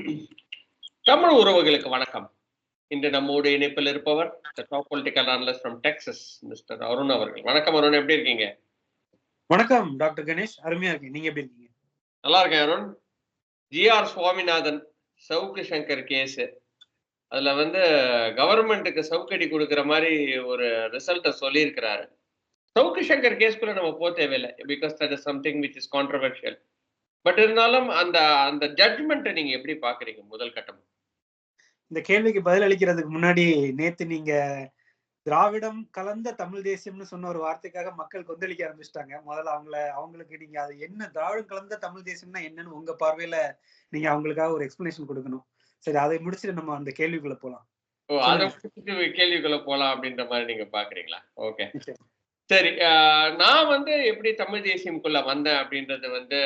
தமிழ் உறவுகளுக்கு வணக்கம். இன்று நம்மோடு இணைப்பில் இருப்பவர் top political analyst from mister Arun அவர்கள். வணக்கம் அருண் எப்படி இருக்கீங்க? வணக்கம் டாக்டர் கணேஷ். அருமையா இருக்கீங்க நீங்க எப்படி இருக்கீங்க? நல்லா இருக்கேன் Arun. G R Swaminathan Savukku Shankar case அதுல வந்து கவர்மெண்ட்டுக்கு சவுக்கடி கொடுக்குற மாதிரி ஒரு ரிசல்ட்டை சொல்லியிருக்கிறாரு. சவுக்கு சங்கர் கேஸ்க்குள்ள நம்ம போக தேவையில்லை because that is something which is controversial but இருந்தாலும் அந்த அந்த ஜட்மெண்ட்டை நீங்க எப்படி பாக்குறீங்க முதல் கட்டம்? இந்த கேள்விக்கு பதில் அளிக்கிறதுக்கு முன்னாடி நேத்து நீங்க திராவிடம் கலந்த தமிழ் தேசியம்னு சொன்ன ஒரு வார்த்தைக்காக மக்கள் கொந்தளிக்க ஆரம்பிச்சிட்டாங்க. முதல்ல அவங்கள அவங்களுக்கு நீங்க அது என்ன திராவிடம் கலந்த தமிழ் தேசியம்னா என்னன்னு உங்க பார்வையில நீங்க அவங்களுக்காக ஒரு எக்ஸ்பிளனேஷன் கொடுக்கணும். சரி அதை முடிச்சுட்டு நம்ம அந்த கேள்விக்குள்ள போலாம். கேள்விக்குள்ள போலாம் அப்படின்ற மாதிரி நீங்க பாக்குறீங்களா ஓகே. சரி நான் வந்து எப்படி தமிழ் தேசியம்குள்ள வந்தேன் அப்படின்றது வந்து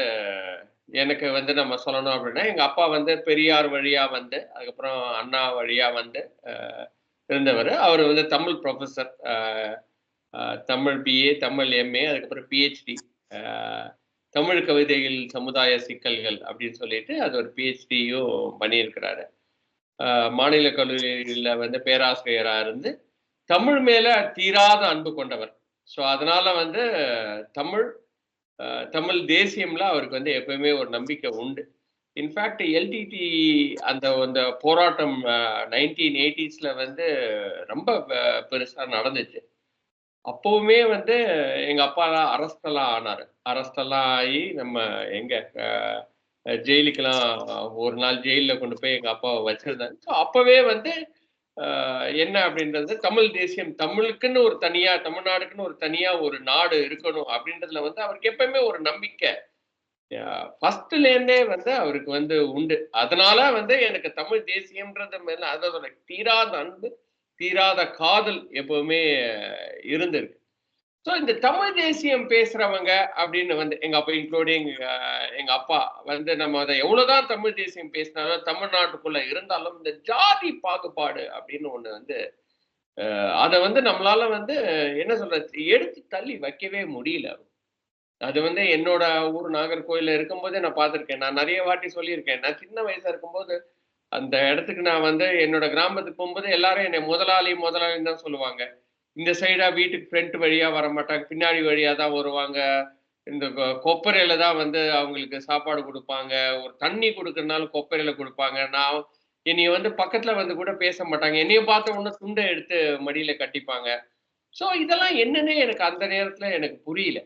எனக்கு வந்து நம்ம சொல்லணும் அப்படின்னா எங்க அப்பா வந்து பெரியார் வழியா வந்து அதுக்கப்புறம் அண்ணா வழியா வந்து இருந்தவர். அவர் வந்து Tamil professor Tamil BA Tamil MA அதுக்கப்புறம் பிஹெச்டி தமிழ் கவிதைகள் சமுதாய சிக்கல்கள் அப்படின்னு சொல்லிட்டு அது ஒரு பிஹெச்டியும் பண்ணியிருக்கிறாரு. மாநில கல்லூரியில் வந்து பேராசிரியராக இருந்து தமிழ் மேல தீராத அன்பு கொண்டவர். ஸோ அதனால வந்து தமிழ் தமிழ் தேசியம்ல அவருக்கு வந்து எப்பவுமே ஒரு நம்பிக்கை உண்டு. இன்ஃபேக்ட் எல்டிடி அந்த அந்த போராட்டம் நைன்டீன் எயிட்டிஸ்ல வந்து ரொம்ப பெருசாக பெருசா நடந்துச்சு. அப்பவுமே வந்து எங்க அப்பா தான் எல்லாம் ஆனாரு. அரெஸ்ட் ஆகி நம்ம எங்க ஜெயிலுக்கெல்லாம் ஒரு நாள் ஜெயிலில் கொண்டு போய் எங்கள் அப்பாவை வச்சிருந்தாங்க ஸோ அப்போவே வந்து என்ன அப்படின்றது தமிழ் தேசியம் தமிழுக்குன்னு ஒரு தனியா தமிழ்நாடுக்குன்னு ஒரு தனியா ஒரு நாடு இருக்கணும் அப்படின்றதுல வந்து அவருக்கு எப்பயுமே ஒரு நம்பிக்கை. ஃபர்ஸ்ட்லேருந்தே வந்து அவருக்கு வந்து உண்டு. அதனால வந்து எனக்கு தமிழ் தேசியம்ன்றது மேல அதோட தீராத அன்பு தீராத காதல் எப்பவுமே இருந்திருக்கு. ஸோ இந்த தமிழ் தேசியம் பேசுறவங்க அப்படின்னு வந்து எங்க அப்பா இன்க்ளூடிங் எங்க அப்பா வந்து நம்ம அதை எவ்வளவுதான் தமிழ் தேசியம் பேசினாலும் தமிழ்நாட்டுக்குள்ள இருந்தாலும் இந்த ஜாதி பாகுபாடு அப்படின்னு ஒண்ணு வந்து அதை வந்து நம்மளால வந்து என்ன சொல்றது எடுத்து தள்ளி வைக்கவே முடியல. அது வந்து என்னோட ஊர் நாகர்கோயில்ல இருக்கும்போதே நான் பார்த்துருக்கேன். நான் நிறைய வாட்டி சொல்லியிருக்கேன். நான் சின்ன வயசா இருக்கும்போது அந்த இடத்துக்கு நான் வந்து என்னோட கிராமத்துக்கு போகும்போது எல்லாரும் என்னை முதலாளி முதலாளின்னு தான் சொல்லுவாங்க. இந்த சைடா வீட்டுக்கு ஃப்ரண்ட் வழியா வர மாட்டாங்க பின்னாடி வழியா தான் வருவாங்க. இந்த கொப்பரையில தான் வந்து அவங்களுக்கு சாப்பாடு கொடுப்பாங்க. ஒரு தண்ணி கொடுக்கறதுனாலும் கொப்பரையில கொடுப்பாங்க. நான் என்னைய வந்து பக்கத்துல வந்து கூட பேச மாட்டாங்க. என்னைய பார்த்த உடனே துண்டை எடுத்து மடியில கட்டிப்பாங்க. ஸோ இதெல்லாம் என்னன்னே எனக்கு அந்த நேரத்துல எனக்கு புரியல.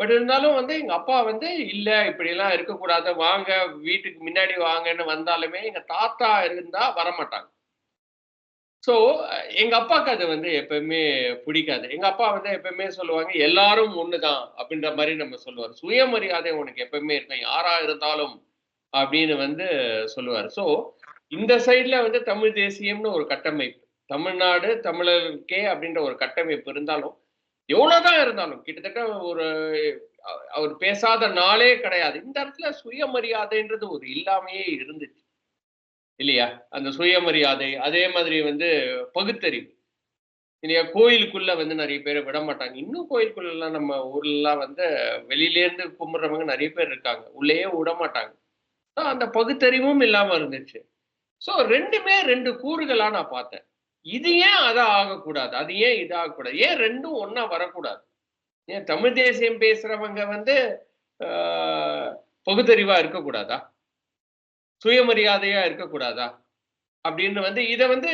பட் இருந்தாலும் வந்து எங்க அப்பா வந்து இல்ல இப்படி எல்லாம் இருக்கக்கூடாது. வாங்க வீட்டுக்கு முன்னாடி வாங்கன்னு வந்தாலுமே எங்க தாத்தா இருந்தா வரமாட்டாங்க. ஸோ எங்க அப்பாவுக்கு அது வந்து எப்பவுமே பிடிக்காது. எங்க அப்பா வந்து எப்பயுமே சொல்லுவாங்க எல்லாரும் ஒண்ணுதான் அப்படின்ற மாதிரி நம்ம சொல்லுவார். சுயமரியாதை உனக்கு எப்பயுமே இருக்கும் யாரா இருந்தாலும் அப்படின்னு வந்து சொல்லுவார். ஸோ இந்த சைட்ல வந்து தமிழ் தேசியம்னு ஒரு கட்டமைப்பு. தமிழ்நாடு தமிழருக்கே அப்படின்ற ஒரு கட்டமைப்பு இருந்தாலும் எவ்வளவுதான் இருந்தாலும் கிட்டத்தட்ட ஒரு அவர் பேசாத நாளே கிடையாது. இந்த இடத்துல சுயமரியாதைன்றது ஒரு இல்லாமையே இருந்துச்சு. இல்லையா? அந்த சுயமரியாதை அதே மாதிரி வந்து பகுத்தறிவு. இல்லையா? கோயிலுக்குள்ள வந்து நிறைய பேர் விட மாட்டாங்க. இன்னும் கோயிலுக்குள்ளெல்லாம் நம்ம ஊர்லலாம் வந்து வெளியிலேருந்து கும்பிட்றவங்க நிறைய பேர் இருக்காங்க. உள்ளேயே விட மாட்டாங்க. அந்த பகுத்தறிவும் இல்லாமல் இருந்துச்சு. ஸோ ரெண்டுமே ரெண்டு கூறுகளாக நான் பார்த்தேன். இது ஏன் அதை ஆகக்கூடாது? அது ஏன் இதாகக்கூடாது? ஏன் ரெண்டும் ஒன்றா வரக்கூடாது? ஏன் தமிழ் தேசியம் பேசுறவங்க வந்து பகுத்தறிவாக பகுத்தறிவா இருக்கக்கூடாதா? சுயமரியாதையா இருக்கக்கூடாதா? அப்படின்னு வந்து இதை வந்து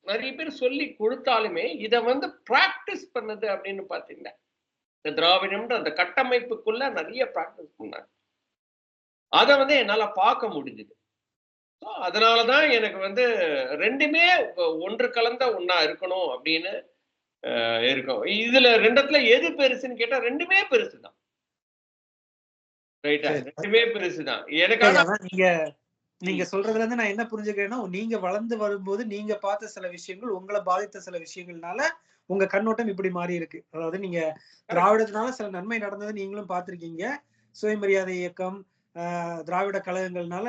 நிறைய பேர் சொல்லி கொடுத்தாலுமே இதை வந்து பிராக்டிஸ் பண்ணது அப்படின்னு பார்த்தீங்கன்னா இந்த திராவிடம்ன்ற அந்த கட்டமைப்புக்குள்ள நிறைய பிராக்டிஸ் பண்ணாங்க. அதை வந்து என்னால பார்க்க முடிஞ்சுது. So, அதனாலதான் எனக்கு வந்து ரெண்டுமே ஒன்று கலந்த ஒன்னா இருக்கணும் அப்படின்னு இருக்கும். இதுல ரெண்டத்துல எது பெருசுன்னு கேட்டா ரெண்டுமே பெருசுதான். ரெண்டுமே பெருசுதான். எனக்கு நீங்க நீங்க சொல்றதுல இருந்து நான் என்ன புரிஞ்சுக்கிறேன்னா நீங்க வளர்ந்து வரும்போது நீங்க பார்த்த சில விஷயங்கள் உங்களை பாதித்த சில விஷயங்கள்னால உங்க கண்ணோட்டம் இப்படி மாறி இருக்கு அதாவது நீங்க திராவிடத்தினால சில நன்மை நடந்தது நீங்களும் பார்த்திருக்கீங்க. சுயமரியாதை இயக்கம் ஆஹ், திராவிட கழகங்கள்னால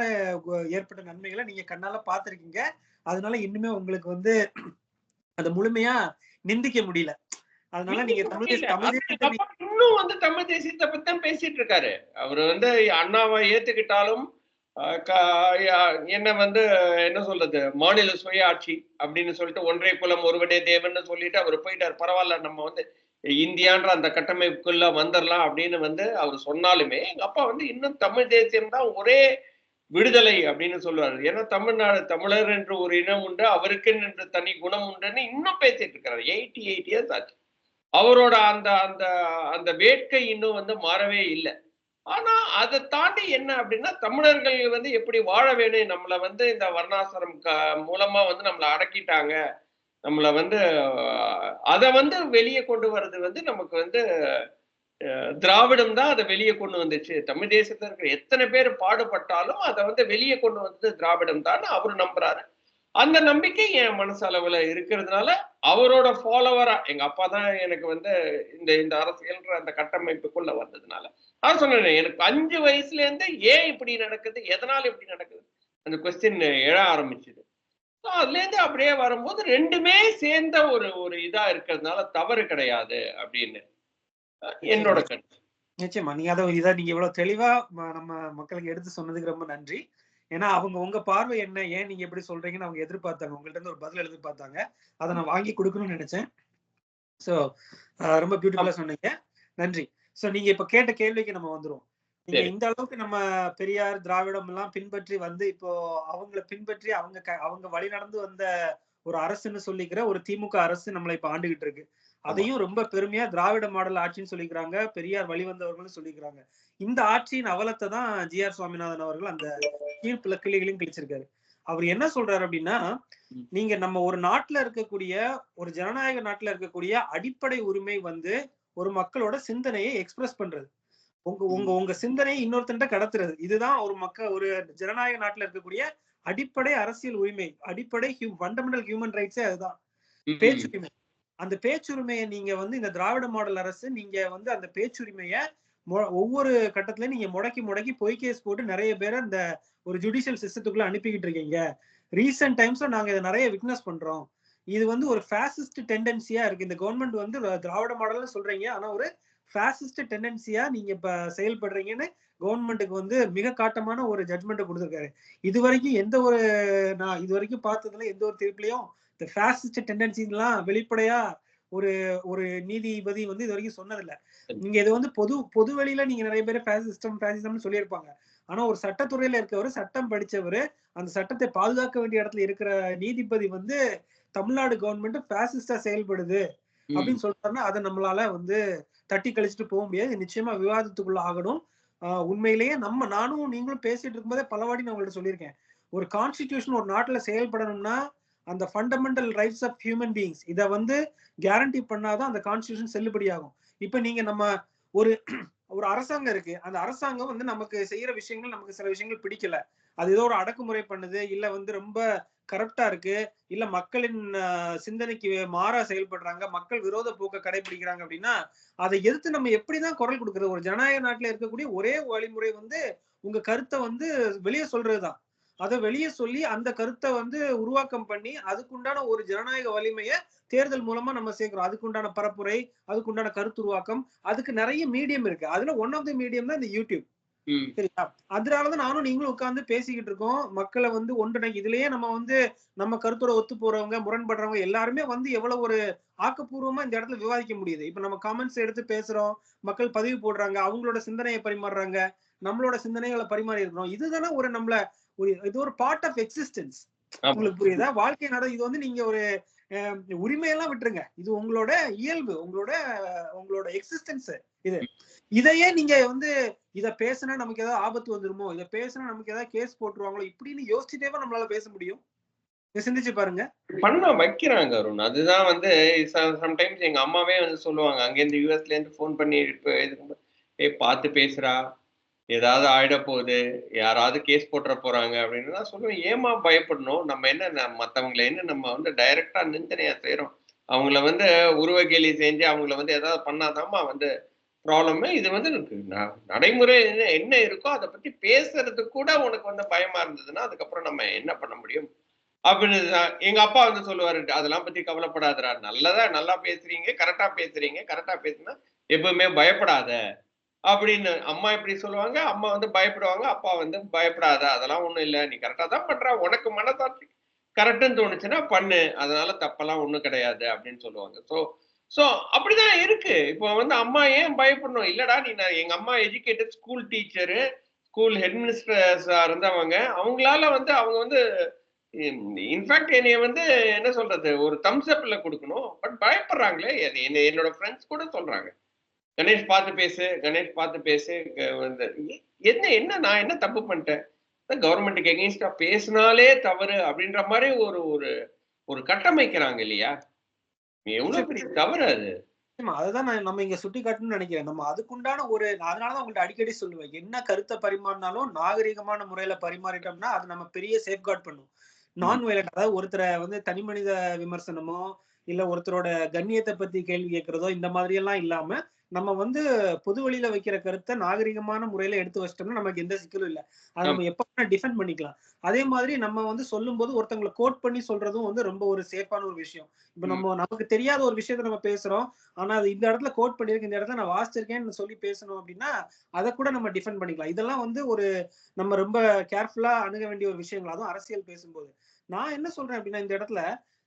ஏற்பட்ட நன்மைகளை நீங்க கண்ணால பார்த்திருக்கீங்க. அதனால இன்னுமே உங்களுக்கு வந்து அதை முழுமையா நிந்திக்க முடியல. அதனால நீங்க தமிழ் தமிழ் இன்னும் வந்து தமிழ் தேசியத்தை பத்தி தான் பேசிட்டு இருக்காரு அவர் வந்து அண்ணாவை ஏத்துக்கிட்டாலும் என்ன வந்து என்ன சொல்றது மாநில சுயாட்சி அப்படின்னு சொல்லிட்டு ஒன்றை குலம் ஒருவனே தேவன்னு சொல்லிட்டு அவர் போயிட்டார். பரவாயில்ல நம்ம வந்து இந்தியான்ற அந்த கட்டமைப்புக்குள்ள வந்துடலாம் அப்படின்னு வந்து அவர் சொன்னாலுமே எங்க அப்பா வந்து இன்னும் தமிழ் தேசியம் தான் ஒரே விடுதலை அப்படின்னு சொல்லுவாரு. ஏன்னா தமிழ்நாடு தமிழர் என்று ஒரு இனம் உண்டு அவருக்குன்னு என்று தனி குணம் உண்டுன்னு இன்னும் பேசிட்டு இருக்கிறாரு எயிட்டி எயிட் இயர்ஸ் ஆச்சு. அவரோட அந்த அந்த அந்த வேட்கை இன்னும் வந்து மாறவே இல்லை. ஆனா அதை தாண்டி என்ன அப்படின்னா தமிழர்கள் வந்து எப்படி வாழ வேணும் நம்மளை வந்து இந்த வர்ணாசிரம் க மூலமா வந்து நம்மளை அடக்கிட்டாங்க நம்மளை வந்து அதை வந்து வெளியே கொண்டு வர்றது வந்து நமக்கு வந்து திராவிடம் தான் அதை வெளியே கொண்டு வந்துச்சு. தமிழ் தேசத்துல இருக்கிற எத்தனை பேர் பாடுபட்டாலும் அதை வந்து வெளியே கொண்டு வந்தது திராவிடம் தான் அவர் நம்புறாரு. அந்த நம்பிக்கை என் மனசளவுல இருக்கிறதுனால அவரோட ஃபாலோவரா எங்க அப்பா தான் எனக்கு வந்து இந்த இந்த அரசியல்ன்ற அந்த கட்டமைப்புக்குள்ள வந்ததுனால. அவர் சொன்னேன் எனக்கு அஞ்சு வயசுல இருந்து ஏன் இப்படி நடக்குது? எதனால இப்படி நடக்குது? அந்த கொஸ்டின் எழ ஆரம்பிச்சுது. So அதுல இருந்து அப்படியே வரும்போது ரெண்டுமே சேர்ந்த ஒரு ஒரு இதா இருக்கிறதுனால தவறு கிடையாது அப்படின்னு என்னோட கருத்து. நிச்சயமா. நீங்க அதை இதை நீங்க இவ்வளவு தெளிவா நம்ம மக்களுக்கு எடுத்து சொன்னதுக்கு ரொம்ப நன்றி. ஏன்னா அவங்க உங்க பார்வை என்ன? ஏன் நீங்க எப்படி சொல்றீங்கன்னு அவங்க எதிர்பார்த்தாங்க. உங்கள்ட்ட இருந்து ஒரு பதில் எதிர்பார்த்தாங்க. அதை நான் வாங்கி கொடுக்கணும்னு நினைச்சேன். சோ ரொம்ப பியூட்டிஃபுல்லா சொன்னீங்க. நன்றி. சோ நீங்க இப்ப கேட்ட கேள்விக்கு நம்ம வந்துருவோம். நீங்க. இந்த அளவுக்கு நம்ம பெரியார் திராவிடம் எல்லாம் பின்பற்றி வந்து இப்போ அவங்கள பின்பற்றி அவங்க அவங்க வழி நடந்து வந்த ஒரு அரசுன்னு சொல்லிக்கிற ஒரு திமுக அரசு நம்மளை இப்ப ஆண்டுகிட்டு இருக்கு. அதையும் ரொம்ப பெருமையா திராவிட மாடல் ஆட்சின்னு சொல்லிக்கிறாங்க. பெரியார் வழிவந்தவர்கள்னு சொல்லிக்கிறாங்க. இந்த ஆட்சியின் அவலத்தை தான் ஜி ஆர் சுவாமிநாதன் அவர்கள் அந்த தீர்ப்புல கிளிகளையும் கிழிச்சிருக்காரு. அவர் என்ன சொல்றாரு அப்படின்னா. நீங்க நம்ம ஒரு நாட்டுல இருக்கக்கூடிய ஒரு ஜனநாயக நாட்டுல இருக்கக்கூடிய அடிப்படை உரிமை வந்து ஒரு மக்களோட சிந்தனையை எக்ஸ்பிரஸ் பண்றது. உங்க உங்க உங்க சிந்தனையை இன்னொருத்தன்ட்ட கடத்துறது. இதுதான் ஒரு மக்க ஒரு ஜனநாயக நாட்டுல இருக்கக்கூடிய அடிப்படை அரசியல் உரிமை அடிப்படை ஃபண்டமெண்டல் ஹியூமன் ரைட்ஸே அதுதான். பேச்சுரிமை. அந்த பேச்சுரிமையை நீங்க வந்து இந்த திராவிட மாடல் அரசு நீங்க வந்து அந்த பேச்சுரிமையை மொ- ஒவ்வொரு கட்டத்திலயும் நீங்க முடக்கி முடக்கி பொய் கேஸ் போட்டு நிறைய பேரை அந்த ஒரு ஜுடிஷியல் சிஸ்டத்துக்குள்ள அனுப்பிக்கிட்டு இருக்கீங்க. ரீசெண்ட் டைம்ஸ்ல நாங்க இதை நிறைய விட்னஸ் பண்றோம். இது வந்து ஒரு ஃபேசிஸ்ட் டெண்டன்சியா இருக்கு. இந்த கவர்மெண்ட் வந்து திராவிட மாடல்னு சொல்றீங்க. ஆனா ஒரு ஃபேசிஸ்ட் டெண்டன்சியா நீங்க இப்ப செயல்படுறீங்கன்னு கவர்மெண்ட்டுக்கு வந்து மிக காட்டமான ஒரு ஜட்மெண்ட் கொடுத்திருக்காரு. இது வரைக்கும் எந்த ஒரு நான் இது வரைக்கும் பார்த்ததுல எந்த ஒரு தீர்ப்புலயும் இந்த ஃபேசிஸ்ட் டெண்டன்சிலாம் வெளிப்படையா ஒரு ஒரு நீதிபதி வந்து இது வரைக்கும் சொன்னதில்ல. நீங்க இது வந்து பொது பொது வெளியில நீங்க நிறைய பேர் ஃபேசிஸ்டம் ஃபேசிசம்னு சொல்லியிருப்பாங்க. ஆனா ஒரு சட்டத்துறையில இருக்கவர் சட்டம் படிச்சவர் அந்த சட்டத்தை பாதுகாக்க வேண்டிய இடத்துல இருக்கிற நீதிபதி வந்து தமிழ்நாடு கவர்மெண்ட் ஃபேசிஸ்டா செயல்படுது. அப்படின்னு சொல்றாருன்னா அதை நம்மளால வந்து தட்டி கழிச்சுட்டு போக முடியாது. நிச்சயமா விவாதத்துக்குள்ள ஆகணும். ஆஹ் உண்மையிலேயே நம்ம நானும் நீங்களும் பேசிட்டு இருக்கும்போதே பலவாடி நான் உங்கள்ட்ட சொல்லியிருக்கேன். ஒரு கான்ஸ்டிடியூஷன் ஒரு நாட்டுல செயல்படணும்னா அந்த fundamental rights of human beings இதை வந்து கேரண்டி பண்ணாதான் அந்த கான்ஸ்டிடியூஷன் செல்லுபடியாகும் இப்ப நீங்க நம்ம ஒரு ஒரு அரசாங்கம் இருக்கு. அந்த அரசாங்கம் வந்து நமக்கு செய்யற விஷயங்கள் நமக்கு சில விஷயங்கள் பிடிக்கல. அது ஏதோ ஒரு அடக்குமுறை பண்ணுது. இல்ல வந்து ரொம்ப கரெக்டா இருக்கு. இல்ல மக்களின் சிந்தனைக்கு மாறா செயல்படுறாங்க. மக்கள் விரோத போக்கை கடைபிடிக்கிறாங்க அப்படின்னா அதை எதிர்த்து நம்ம எப்படிதான் குரல் கொடுக்கறது? ஒரு ஜனநாயக நாட்டுல இருக்கக்கூடிய ஒரே வழிமுறை வந்து உங்க கருத்தை வந்து வெளியே சொல்றதுதான். அதை வெளியே சொல்லி அந்த கருத்தை வந்து உருவாக்கம் பண்ணி அதுக்குண்டான ஒரு ஜனநாயக வலிமையை தேர்தல் மூலமா நம்ம சேர்க்கிறோம். அதுக்குண்டான பரப்புரை அதுக்குண்டான கருத்து உருவாக்கம் அதுக்கு நிறைய மீடியம் இருக்கு. அதுல ஒன் ஆஃப் த மீடியம் தான் இந்த யூடியூப் சரியா அதனாலதான் நானும் நீங்களும் உட்கார்ந்து பேசிக்கிட்டு இருக்கோம். மக்களை வந்து ஒன்றிணை இதுலயே நம்ம வந்து நம்ம கருத்தோட ஒத்து போறவங்க முரண்படுறவங்க எல்லாருமே வந்து எவ்வளவு ஒரு ஆக்கப்பூர்வமா இந்த இடத்துல விவாதிக்க முடியுது. இப்ப நம்ம கமெண்ட்ஸ் எடுத்து பேசுறோம் மக்கள் பதிவு போடுறாங்க அவங்களோட சிந்தனையை பரிமாறுறாங்க நம்மளோட சிந்தனைகளை பரிமாறி இருக்கிறோம். இதுதானே ஒரு நம்மள ஒரு இது ஒரு பார்ட் ஆஃப் எக்ஸிஸ்டன்ஸ். உங்களுக்கு புரியுதா? வாழ்க்கை நட இது வந்து நீங்க ஒரு உரிமையெல்லாம் விட்டுருங்க. இது உங்களோட இயல்பு உங்களோட உங்களோட எக்ஸிஸ்டன்ஸ் இது. இதையே நீங்க வந்து இத பேசினா நமக்கு ஏதாவது ஆபத்து வந்துருமோ? இத பேசினா நமக்கு ஏதாவது கேஸ் போட்டுருவாங்களோ? இப்படின்னு யோசிச்சுட்டேவா நம்மளால பேச முடியும். சிந்திச்சு பாருங்க. பண்ண வைக்கிறாங்க அருண். அதுதான் வந்து சம்டைம்ஸ் எங்க அம்மாவே வந்து சொல்லுவாங்க அங்கேருந்து யூஎஸ்ல இருந்து ஃபோன் பண்ணி இப்ப ஏ பார்த்து பேசுறா ஏதாவது ஆயிட போகுது யாராவது கேஸ் போட்டுற போறாங்க அப்படின்னு நான் சொல்லுவேன் ஏமா பயப்படணும்? நம்ம என்ன ந- என்ன நம்ம வந்து டைரக்டா நிந்தனையா செய்யறோம் அவங்கள வந்து உருவகேலி செஞ்சு அவங்கள வந்து ஏதாவது பண்ணாதாம்மா வந்து ப்ராப்ளமே இது வந்து எனக்கு நடைமுறை என்ன இருக்கோ அதை பத்தி பேசுறதுக்கு கூட உனக்கு வந்து பயமா இருந்ததுன்னா அதுக்கப்புறம் நம்ம என்ன பண்ண முடியும்? அப்படின்னு தான் எங்க அப்பா வந்து சொல்லுவாரு அதெல்லாம் பத்தி கவலைப்படாதரா நல்லதா நல்லா பேசுறீங்க கரெக்டா பேசுறீங்க. கரெக்டா பேசுனா எப்பவுமே பயப்படாத. அப்படின்னு அம்மா இப்படி சொல்லுவாங்க? அம்மா வந்து பயப்படுவாங்க அப்பா வந்து பயப்படாத அதெல்லாம் ஒண்ணும் இல்லை நீ கரெக்டா தான் பண்ற உனக்கு மனசாட்சி கரெக்டுன்னு தோணுச்சுன்னா பண்ணு அதனால தப்பெல்லாம் ஒண்ணும் கிடையாது அப்படின்னு சொல்லுவாங்க. ஸோ ஸோ அப்படிதான் இருக்கு. இப்போ வந்து அம்மா ஏன் பயப்படணும்? இல்லடா நீ நான் எங்க அம்மா எஜுகேட்டட் ஸ்கூல் டீச்சரு ஸ்கூல் ஹெட்மினிஸ்டர்ஸா இருந்தவங்க அவங்களால வந்து அவங்க வந்து இன்ஃபேக்ட் என்னைய வந்து என்ன சொல்றது? ஒரு தம்ஸ் அப்ல கொடுக்கணும். பட் பயப்படுறாங்களே என்னோட ஃப்ரெண்ட்ஸ் கூட சொல்றாங்க. கணேஷ் பார்த்து பேசு கணேஷ் பார்த்து பேசு என்ன என்ன நான் என்ன தப்பு பண்ணிட்டேன்? கவர்மெண்ட்டுக்கு எகெயின்ஸ்டா பேசினாலே தவறு அப்படின்ற மாதிரி ஒரு ஒரு ஒரு கட்டமைக்கிறாங்க இல்லையா? எவ்வளவு பெரிய தவறு அது. அதுதான் நான் நம்ம இங்க சுட்டி காட்டணும்னு நினைக்கிறேன். நம்ம அதுக்குண்டான ஒரு அதனாலதான் உங்கள்ட்ட அடிக்கடி சொல்லுவேன். என்ன கருத்தை பரிமாறினாலும் நாகரிகமான முறையில பரிமாறிட்டோம்னா அது நம்ம பெரிய சேஃப்கார்ட் பண்ணும். நான் வயலண்ட் அதாவது ஒருத்தரை வந்து தனி மனித விமர்சனமோ இல்ல ஒருத்தரோட கண்ணியத்தை பத்தி கேள்வி கேட்கறதோ இந்த மாதிரி எல்லாம் இல்லாம நம்ம வந்து பொது வழியில வைக்கிற கருத்தை நாகரிகமான முறையில எடுத்து வச்சிட்டோம்னா நமக்கு எந்த சிக்கலும் இல்ல. அதை நம்ம எப்ப வேணா டிஃபெண்ட் பண்ணிக்கலாம். அதே மாதிரி நம்ம வந்து சொல்லும் போது ஒருத்தவங்களை கோட் பண்ணி சொல்றதும் வந்து ரொம்ப ஒரு சேஃபான ஒரு விஷயம். இப்ப நம்ம நமக்கு தெரியாத ஒரு விஷயத்த நம்ம பேசுறோம். ஆனா அது இந்த இடத்துல கோட் பண்ணிருக்கு இந்த இடத்துல நான் வாசிச்சிருக்கேன்னு சொல்லி பேசணும் அப்படின்னா அதை கூட நம்ம டிஃபெண்ட் பண்ணிக்கலாம். இதெல்லாம் வந்து ஒரு நம்ம ரொம்ப கேர்ஃபுல்லா அணுக வேண்டிய ஒரு விஷயங்கள். அதுவும் அரசியல் பேசும்போது. நான் என்ன சொல்றேன் அப்படின்னா இந்த இடத்துல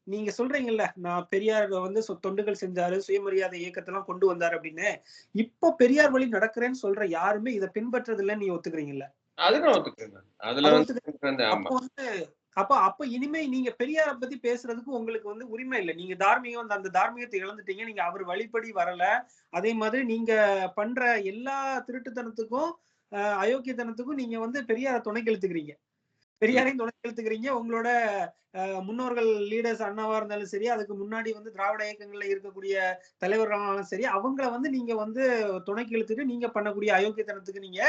நீங்க சொல்றீங்கல்ல நான் பெரியார் வந்து தொண்டுகள் செஞ்சாரு சுயமரியாதை இயக்கத்தெல்லாம் கொண்டு வந்தாரு அப்படின்னு. இப்போ பெரியார் வழி நடக்கிறேன்னு சொல்ற யாருமே இதை பின்பற்றது இல்லைன்னு நீ ஒத்துக்கிறீங்கல்ல அப்போ வந்து அப்ப அப்ப இனிமே நீங்க பெரியார பத்தி பேசுறதுக்கு உங்களுக்கு வந்து உரிமை இல்லை. நீங்க தார்மீகம் அந்த அந்த தார்மீகத்தை இழந்துட்டீங்க. நீங்க அவர் வழிப்படி வரல. அதே மாதிரி நீங்க பண்ற எல்லா திருட்டுத்தனத்துக்கும் அயோக்கியத்தனத்துக்கும் நீங்க வந்து பெரியார துணைக்கு இழுத்துக்கிறீங்க. பெரியாரையும் துணைக்கு இழுத்துக்கிறீங்க உங்களோட அஹ், முன்னோர்கள் லீடர்ஸ் அண்ணாவா இருந்தாலும் சரி அதுக்கு முன்னாடி வந்து திராவிட இயக்கங்கள்ல இருக்கக்கூடிய தலைவர்களாலும் சரி அவங்கள வந்து நீங்க வந்து துணைக்கு இழுத்துட்டு நீங்க பண்ணக்கூடிய அயோக்கியத்தனத்துக்கு நீங்க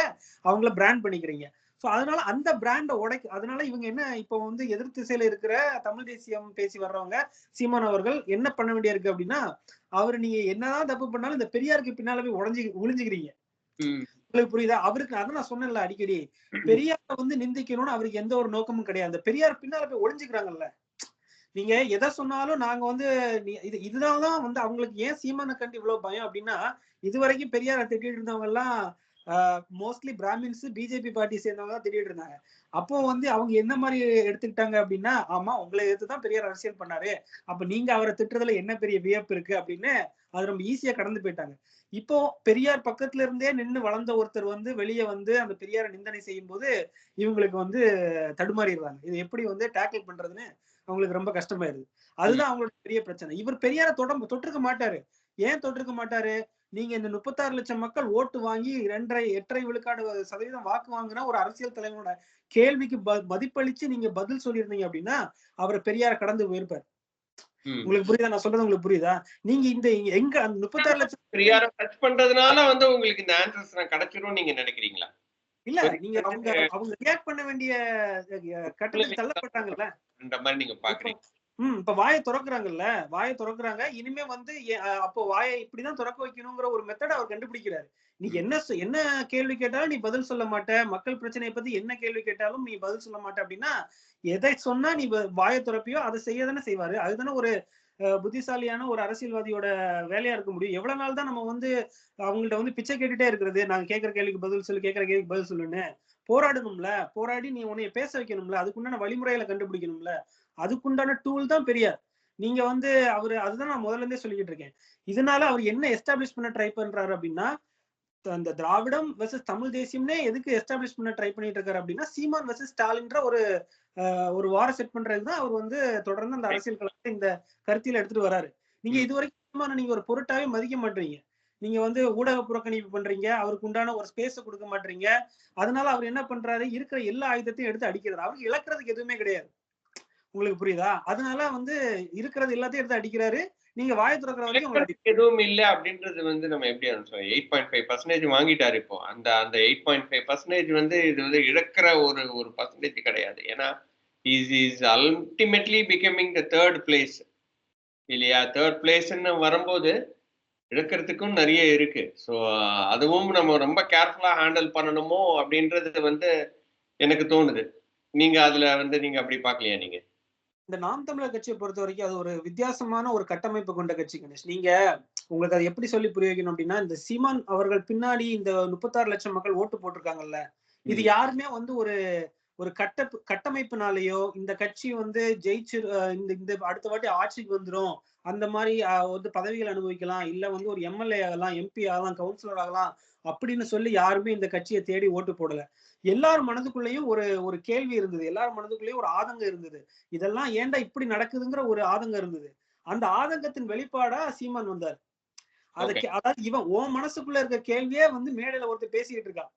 அவங்கள பிராண்ட் பண்ணிக்கிறீங்க. சோ அதனால அந்த பிராண்ட உடைக்க அதனால இவங்க என்ன இப்போ வந்து எதிர் திசையில இருக்கிற தமிழ் தேசியம் பேசி வர்றவங்க சீமான் அவர்கள் என்ன பண்ண வேண்டிய இருக்கு அப்படின்னா அவர் நீங்க என்னதான் தப்பு பண்ணாலும் இந்த பெரியாருக்கு பின்னால போய் உடஞ்சி ஒளிஞ்சுக்கிறீங்க. உங்களுக்கு புரியுதா? அவருக்கு அதான் நான் சொன்னேன்ல அடிக்கடி. பெரியார வந்து நிந்திக்கணும்னு அவருக்கு எந்த ஒரு நோக்கமும் கிடையாது. அந்த பெரியார் பின்னால போய் ஒளிஞ்சுக்கிறாங்கல்ல. நீங்க எதை சொன்னாலும் நாங்க வந்து இது இதனாலதான் வந்து அவங்களுக்கு ஏன் சீமான கண்டு இவ்வளவு பயம் அப்படின்னா இது வரைக்கும் பெரியார திட்டிட்டு இருந்தவங்க எல்லாம் மோஸ்ட்லி பிராமின்ஸ் பிஜேபி பார்ட்டி சேர்ந்தவங்க தான் திட்டிட்டு இருந்தாங்க. அப்போ வந்து அவங்க என்ன மாதிரி எடுத்துக்கிட்டாங்க அப்படின்னா ஆமா உங்களை எடுத்து தான் பெரியார் அரசியல் பண்ணாரு. அப்ப நீங்க அவரை திட்டுறதுல என்ன பெரிய வியப்பு இருக்கு அப்படின்னு அது ரொம்ப ஈஸியா கடந்து போயிட்டாங்க. இப்போ பெரியார் பக்கத்துல இருந்தே நின்னு வளர்ந்த ஒருத்தர் வந்து வெளியே வந்து அந்த பெரியாரை நிந்தனை செய்யும் போது இவங்களுக்கு வந்து தடுமாறிடுறாங்க. இது எப்படி வந்து டேக்கிள் பண்றதுன்னு அவங்களுக்கு ரொம்ப கஷ்டமாயிருது அதுதான் அவங்களோட பெரிய பிரச்சனை. இவர் பெரியார தொட தொட்டிருக்க மாட்டாரு. ஏன் தொட்டிருக்க மாட்டாரு? நீங்க இந்த முப்பத்தாறு லட்சம் மக்கள் ஓட்டு வாங்கி ரெண்டரை எட்டரை விழுக்காடு சதவீதம் வாக்கு வாங்கினா ஒரு அரசியல் தலைவனோட கேள்விக்கு ப- மதிப்பளிச்சு நீங்க பதில் சொல்லியிருந்தீங்க அப்படின்னா அவரை பெரியார கடந்து போயிருப்பார். உங்களுக்கு புரியுதா? நான் சொல்றது உங்களுக்கு புரியுதா? நீங்க இந்த எங்க அந்த முப்பத்தாறு லட்சம் டச் பண்றதுனால வந்து உங்களுக்கு இந்த ஆன்சர்ஸ் கிடைச்சிரும் நீங்க நினைக்கிறீங்களா? இல்ல நீங்க அவங்க அவங்க ரியாக்ட் பண்ண வேண்டிய கட்டத்தில் தள்ளப்பட்டாங்கல்ல. இந்த மாதிரி நீங்க பாக்குறீங்க. ம் இப்ப வாயை திறக்குறாங்கல்ல வாயை திறக்குறாங்க. இனிமே வந்து அப்போ வாயை இப்படிதான் திறக்க வைக்கணுங்கிற ஒரு மெத்தட் அவர் கண்டுபிடிக்கிறாரு. நீ என்ன என்ன கேள்வி கேட்டாலும் நீ பதில் சொல்ல மாட்ட. மக்கள் பிரச்சனையை பத்தி என்ன கேள்வி கேட்டாலும் நீ பதில் சொல்ல மாட்ட அப்படின்னா எதை சொன்னா நீ வாயை திறப்பியோ அதை செய்ய தானே செய்வாரு. அதுதானே ஒரு புத்திசாலியான ஒரு அரசியல்வாதியோட வேலையா இருக்க முடியும். எவ்வளவு நாள் தான் நம்ம வந்து அவங்கள்ட்ட வந்து பிச்சை கேட்டுட்டே இருக்கிறது. நாங்க கேட்கிற கேள்விக்கு பதில் சொல்லு கேட்கிற கேள்விக்கு பதில் சொல்லுன்னு. போராடணும்ல. போராடி நீ உன்னைய பேச வைக்கணும்ல. அதுக்குண்டான வழிமுறைகளை கண்டுபிடிக்கணும்ல. அதுக்குண்டான டூல் தான் பெரியார். நீங்க வந்து அவரு அதுதான் நான் முதல்ல இருந்தே சொல்லிக்கிட்டு இருக்கேன். இதனால அவர் என்ன எஸ்டாப்ளிஷ் பண்ண ட்ரை பண்றாரு அப்படின்னா அந்த திராவிடம் வெர்சஸ் தமிழ் தேசியம்னே எதுக்கு எஸ்டாப்ளிஷ் பண்ண ட்ரை பண்ணிட்டு இருக்காரு அப்படின்னா சீமான் வெர்சஸ் ஸ்டாலின்ற ஒரு ஒரு வார செட் பண்றதுக்கு தான் அவர் வந்து தொடர்ந்து அந்த அரசியல் களத்தை இந்த கருத்தியில எடுத்துட்டு வராரு. நீங்க இது வரைக்கும் சீமானை நீங்க ஒரு பொருட்டாவே மதிக்க மாட்டீங்க. நீங்க வந்து ஊடக புறக்கணிப்பு பண்றீங்க அவருக்கு உண்டான ஒரு ஸ்பேஸ கொடுக்க மாட்டீங்க. அதனால அவர் என்ன பண்றாரு? இருக்கிற எல்லா ஆயுதத்தையும் எடுத்து அடிக்கிறாரு. அவருக்கு இழக்கிறதுக்கு எதுவுமே கிடையாது. உங்களுக்கு புரியுதா? அதனால வந்து இருக்கிறது எல்லாத்தையும் எடுத்து அடிக்கிறாரு. நீங்க வாயை திறக்கிற வரைக்கும் எதுவும் இல்ல அப்படின்றது வந்து நம்ம எப்படி சொல்றோம் எயிட் பாயிண்ட் ஃபைவ் பர்சன்டேஜ் வாங்கிட்டாரு இப்போ. அந்த அந்த எயிட் பாயிண்ட் ஃபைவ் பர்சன்டேஜ் வந்து இது வந்து இழக்கிற ஒரு ஒரு பர்சன்டேஜ் கிடையாது. ஏன்னா is is ultimately becoming the third place இல்லையா? தேர்ட் பிளேஸ்ன்னு வரும்போது இழக்கிறதுக்கும் நிறைய இருக்கு. ஸோ அதுவும் நம்ம ரொம்ப கேர்ஃபுல்லா ஹேண்டில் பண்ணணுமோ அப்படின்றது வந்து எனக்கு தோணுது. நீங்க அதுல வந்து நீங்க அப்படி பார்க்கலையா நீங்க? இந்த நாம் தமிழர் கட்சியை பொறுத்த வரைக்கும் அது ஒரு வித்தியாசமான ஒரு கட்டமைப்பு கொண்ட கட்சி கணேஷ். நீங்க உங்களுக்கு அதை எப்படி சொல்லி புரிய வைக்கணும் அப்படின்னா இந்த சீமான் அவர்கள் பின்னாடி இந்த முப்பத்தாறு லட்சம் மக்கள் ஓட்டு போட்டிருக்காங்கல்ல இது யாருமே வந்து ஒரு ஒரு கட்ட கட்டமைப்புனாலேயோ இந்த கட்சி வந்து ஜெயிச்சு இந்த இந்த அடுத்த வாட்டி ஆட்சிக்கு வந்துரும் அந்த மாதிரி வந்து பதவிகள் அனுபவிக்கலாம் இல்ல வந்து ஒரு எம்எல்ஏ ஆகலாம் எம்பி ஆகலாம் கவுன்சிலர் ஆகலாம் அப்படின்னு சொல்லி யாருமே இந்த கட்சியை தேடி ஓட்டு போடல. எல்லார் மனதுக்குள்ளேயும் ஒரு ஒரு கேள்வி இருந்தது. எல்லார் மனதுக்குள்ளேயும் ஒரு ஆதங்கம் இருந்தது. இதெல்லாம் ஏன்டா இப்படி நடக்குதுங்கிற ஒரு ஆதங்கம் இருந்தது. அந்த ஆதங்கத்தின் வெளிப்பாடா சீமான் வந்தார். அதுக்கு அதாவது இவன் உன் மனசுக்குள்ள இருக்க கேள்வியே வந்து மேடையில ஒருத்தர் பேசிக்கிட்டு இருக்கான்.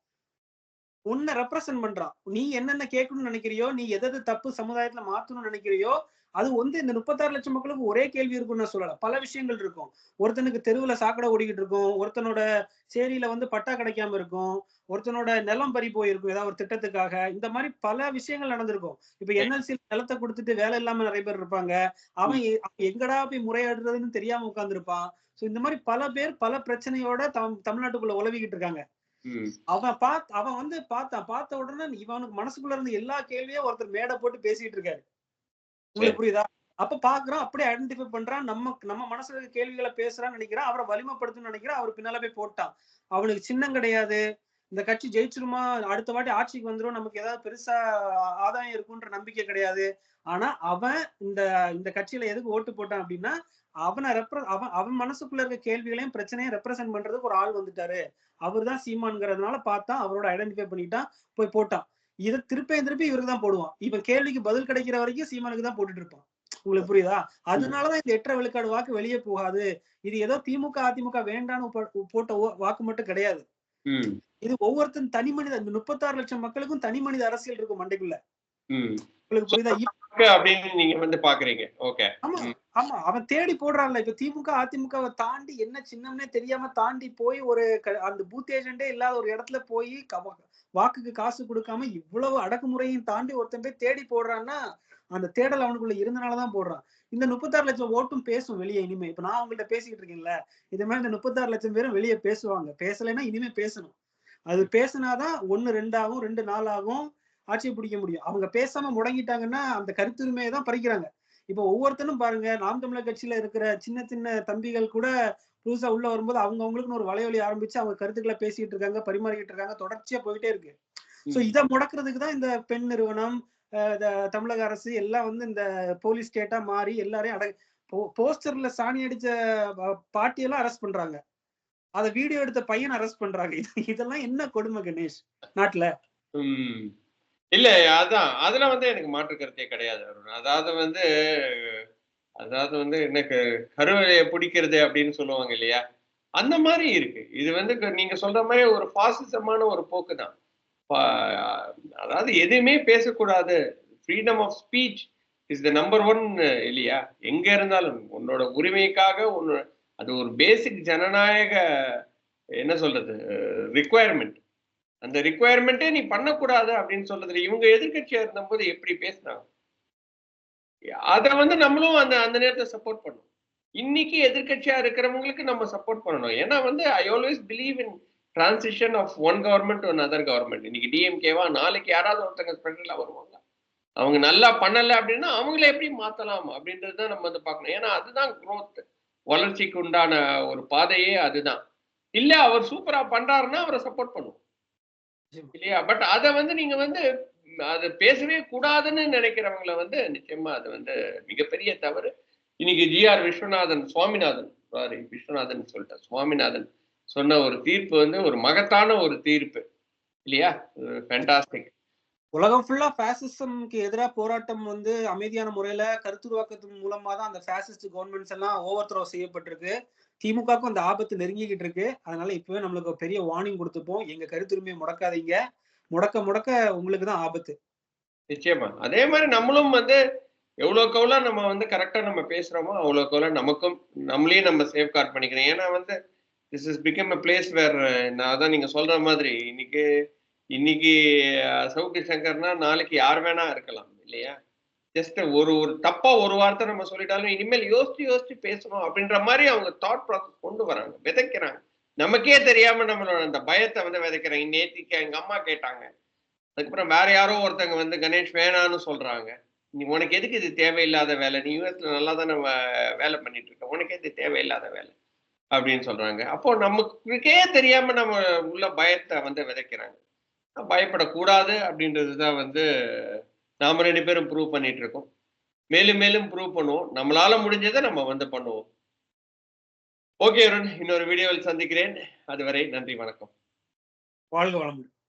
உன்னை ரெப்ரசன்ட் பண்றான். நீ என்னென்ன கேட்கணும்னு நினைக்கிறியோ நீ எது எது தப்பு சமுதாயத்துல மாத்தணும்னு நினைக்கிறியோ அது வந்து இந்த முப்பத்தாறு லட்சம் மக்களுக்கு ஒரே கேள்வி இருக்கும்னு நான் சொல்லல. பல விஷயங்கள் இருக்கும். ஒருத்தனுக்கு தெருவுல சாக்கடை ஓடிக்கிட்டு இருக்கும். ஒருத்தனோட சேரியில வந்து பட்டா கிடைக்காம இருக்கும். ஒருத்தனோட நிலம் பறி போயிருக்கும். ஏதாவது ஒரு திட்டத்துக்காக. இந்த மாதிரி பல விஷயங்கள் நடந்திருக்கும். இப்ப என்எல்சி நிலத்தை கொடுத்துட்டு வேலை இல்லாம நிறைய பேர் இருப்பாங்க. அவன் எங்கடா போய் முறையாடுறதுன்னு தெரியாம உட்கார்ந்திருப்பான். சோ இந்த மாதிரி பல பேர் பல பிரச்சனையோட தம் தமிழ்நாட்டுக்குள்ள உலவிக்கிட்டு இருக்காங்க. அவன் பார்த் அவன் வந்து பார்த்தான் பார்த்த உடனே இவனுக்கு மனசுக்குள்ள இருந்த எல்லா கேள்வியும் ஒருத்தர் மேடை போட்டு பேசிட்டு இருக்காரு. உங்களுக்கு புரியுதா? அப்ப பாக்குறான் அப்படியே ஐடென்டிஃபை பண்றான். நம்ம நம்ம மனசுல இருக்க கேள்விகளை பேசுறான்னு நினைக்கிறான். அவரை வலிமைப்படுத்தணும்னு நினைக்கிறான். அவர் பின்னால போய் போட்டான். அவனுக்கு சின்னம் கிடையாது. இந்த கட்சி ஜெயிச்சிருமா? அடுத்த வாட்டி ஆட்சிக்கு வந்துரும். நமக்கு ஏதாவது பெருசா ஆதாயம் இருக்குன்ற நம்பிக்கை கிடையாது. ஆனா அவன் இந்த இந்த கட்சியில எதுக்கு ஓட்டு போட்டான் அப்படின்னா அவனை ரெப்ர அவன் அவன் மனசுக்குள்ள இருக்க கேள்விகளையும் பிரச்சனையும் ரெப்ரசென்ட் பண்றதுக்கு ஒரு ஆள் வந்துட்டாரு. அவர் தான் சீமான்ங்கிறதுனால பார்த்தா அவரோட ஐடென்டிஃபை பண்ணிட்டான் போய் போட்டான். இதை திருப்பியும் திருப்பி இவருக்கு தான் போடுவான். இவன் கேள்விக்கு பதில் கிடைக்கிற வரைக்கும் சீமானுக்கு தான் போட்டுட்டு இருப்பான். உங்களுக்கு புரியுதா? அதனாலதான் இந்த எட்டரை விழுக்காடு வாக்கு வெளியே போகாது. இது ஏதோ திமுக அதிமுக வேண்டான்னு போட்ட வாக்கு மட்டும் கிடையாது. இது ஒவ்வொருத்தன் தனி மனித இந்த முப்பத்தாறு லட்சம் மக்களுக்கும் தனி மனித அரசியல் இருக்கும் மண்டைக்குள்ள. உங்களுக்கு புரியுதா? இப்ப- அப்படின்னு நீங்க வந்து பாக்குறீங்க. ஓகே. ஆமா. ஆமா. அவன் தேடி போடுறான்ல. இப்ப திமுக அதிமுகவை தாண்டி என்ன சின்னம்னே தெரியாம தாண்டி போய் ஒரு அந்த பூத் ஏஜென்டே இல்லாத ஒரு இடத்துல போய் வாக்குக்கு காசு கொடுக்காம இவ்வளவு அடக்குமுறையும் தாண்டி ஒருத்தன் போய் தேடி போடுறான்னா அந்த தேடல் அவனுக்குள்ள இருந்தனாலதான் போடுறான். இந்த முப்பத்தாறு லட்சம் ஓட்டும் பேசும் வெளியே இனிமே. இப்ப நான் அவங்கள்ட்ட பேசிக்கிட்டு இருக்கேன்ல இது மாதிரி இந்த முப்பத்தாறு லட்சம் பேரும் வெளியே பேசுவாங்க. பேசலைன்னா இனிமே பேசணும். அது பேசினாதான் ஒன்னு ரெண்டாகும் ரெண்டு நாளாகும் ஆட்சியை பிடிக்க முடியும். அவங்க பேசாம முடங்கிட்டாங்கன்னா அந்த கருத்துரிமையை தான் பறிக்கிறாங்க. இப்ப ஒவ்வொருத்தனும் பாருங்க நாம் தமிழர் கட்சியில இருக்கிற சின்ன சின்ன தம்பிகள் கூட புதுசா உள்ள வரும்போது அவங்க அவங்களுக்குன்னு ஒரு வலைவலி ஆரம்பிச்சு அவங்க கருத்துக்களை பேசிட்டு இருக்காங்க பரிமாறிக்கிட்டு இருக்காங்க தொடர்ச்சியா போயிட்டே இருக்கு. சோ. இதை முடக்கிறதுக்கு தான் இந்த பெண் நிறுவனம் தமிழக அரசு எல்லாம் வந்து இந்த போலீஸ் ஸ்டேட்டா மாறி எல்லாரையும் அட போஸ்டர்ல சாணி அடிச்ச பாட்டியெல்லாம் அரெஸ்ட் பண்றாங்க. அத வீடியோ எடுத்த பையன் அரெஸ்ட் பண்றாங்க. இது- இதெல்லாம் என்ன கொடுமை கணேஷ்? நாட்டுல. இல்ல அதான். அதுல வந்து எனக்கு மாற்று கருத்தே கிடையாது அதாவது வந்து அதாவது வந்து எனக்கு கருவறையை பிடிக்கிறது அப்படின்னு சொல்லுவாங்க இல்லையா? அந்த மாதிரி இருக்கு. இது வந்து நீங்க சொல்ற மாதிரி ஒரு பாசிசமான ஒரு போக்கு தான் அதாவது எதுவுமே பேசக்கூடாது. Freedom of speech is the number one இல்லையா? எங்க இருந்தாலும் உன்னோட உரிமைக்காக உன்னோட அது ஒரு பேசிக் ஜனநாயக என்ன சொல்றது ரிக்குவயர்மெண்ட் அந்த ரிக்குவயர்மெண்ட்டே நீ பண்ணக்கூடாது அப்படின்னு சொல்றதுல இவங்க எதிர்கட்சியா இருந்தபோது எப்படி பேசினாங்க? அதை வந்து நம்மளும் அந்த அந்த நேரத்தை சப்போர்ட் பண்ணணும். இன்னைக்கு எதிர்க்கட்சியா இருக்கிறவங்களுக்கு நம்ம சப்போர்ட் பண்ணணும். ஏன்னா வந்து I always believe in transition of one government to another government இன்னைக்கு டிஎம்கேவா நாளைக்கு யாராவது ஒருத்தங்க ஸ்பெஷலா வருவாங்க. அவங்க நல்லா பண்ணல அப்படின்னா அவங்கள எப்படி மாத்தலாம் அப்படின்றது தான் நம்ம வந்து பார்க்கணும். ஏன்னா அதுதான் growth. வளர்ச்சிக்கு உண்டான ஒரு பாதையே அதுதான். இல்ல அவர் சூப்பரா பண்றாருன்னா அவரை சப்போர்ட் பண்ணுவோம். இல்லையா? பட் அதை வந்து நீங்க வந்து அது பேசவே கூடாதுன்னு நினைக்கிறவங்கள வந்து நிச்சயமா அது வந்து மிகப்பெரிய தவறு. இன்னைக்கு G R Viswanathan Swaminathan sorry Viswanathan சொல்லிட்டேன் சுவாமிநாதன் சொன்ன ஒரு தீர்ப்பு வந்து ஒரு மகத்தான ஒரு தீர்ப்பு இல்லையா? ஃபேண்டாஸ்டிக் உலகம் ஃபுல்லா ஃபேசிசம்க்கு எதிராக போராட்டம் வந்து அமைதியான முறையில கருத்துருவாக்கத்தின் மூலமா தான் அந்த ஃபேசிஸ்ட் கவர்மெண்ட்ஸ் எல்லாம் ஓவர் த்ரோ செய்யப்பட்டிருக்கு. திமுகவுக்கும் அந்த ஆபத்து நெருங்கிக்கிட்டு இருக்கு. அதனால இப்பவே நம்மளுக்கு ஒரு பெரிய வார்னிங் கொடுத்துப்போம். எங்க கருத்துரிமையை முடக்காதீங்க. முடக்க முடக்க உங்களுக்கு தான் ஆபத்து. நிச்சயமா. அதே மாதிரி நம்மளும் வந்து எவ்வளோக்கு எவ்வளோ நம்ம வந்து கரெக்டாக நம்ம பேசுகிறோமோ அவ்வளோக்கு எவ்வளோ நமக்கும் நம்மளையும் நம்ம சேஃப் கார்ட் பண்ணிக்கிறோம் ஏன்னா வந்து this is become a place where நான் அதான் நீங்கள் சொல்கிற மாதிரி இன்னைக்கு இன்னைக்கு அஹ், சவுக்கு சங்கர்னா நாளைக்கு யார் வேணா இருக்கலாம் இல்லையா? ஜஸ்ட் ஒரு ஒரு தப்பா ஒரு வார்த்தை நம்ம சொல்லிட்டாலும் இனிமேல் யோசிச்சு யோசிச்சு பேசணும் அப்படின்ற மாதிரி அவங்க தாட் ப்ராசஸ் கொண்டு வராங்க விதைக்கிறாங்க. நமக்கே தெரியாம நம்மளோட அந்த பயத்தை வந்து விதைக்கிறாங்க நேத்திக்கு எங்க அம்மா கேட்டாங்க. அதுக்கப்புறம் வேற யாரோ ஒருத்தங்க வந்து கணேஷ் வேணான்னு சொல்றாங்க. நீ உனக்கு எதுக்கு இது தேவையில்லாத வேலை? நீ யூஎஸ்ல நல்லா தானே வேலை பண்ணிட்டு இருக்க. உனக்கு இது தேவையில்லாத வேலை? அப்படின்னு சொல்றாங்க. அப்போ நமக்கே தெரியாம நம்ம உள்ள பயத்தை வந்து விதைக்கிறாங்க. பயப்படக்கூடாது அப்படின்றது தான் வந்து நாம ரெண்டு பேரும் ப்ரூவ் பண்ணிட்டு இருக்கோம். மேலும் மேலும் ப்ரூவ் பண்ணுவோம். நம்மளால முடிஞ்சதை நம்ம வந்து பண்ணுவோம். ஓகே அருண். இன்னொரு வீடியோவில் சந்திக்கிறேன். அதுவரை நன்றி வணக்கம். வாழ்க வளமுடன்.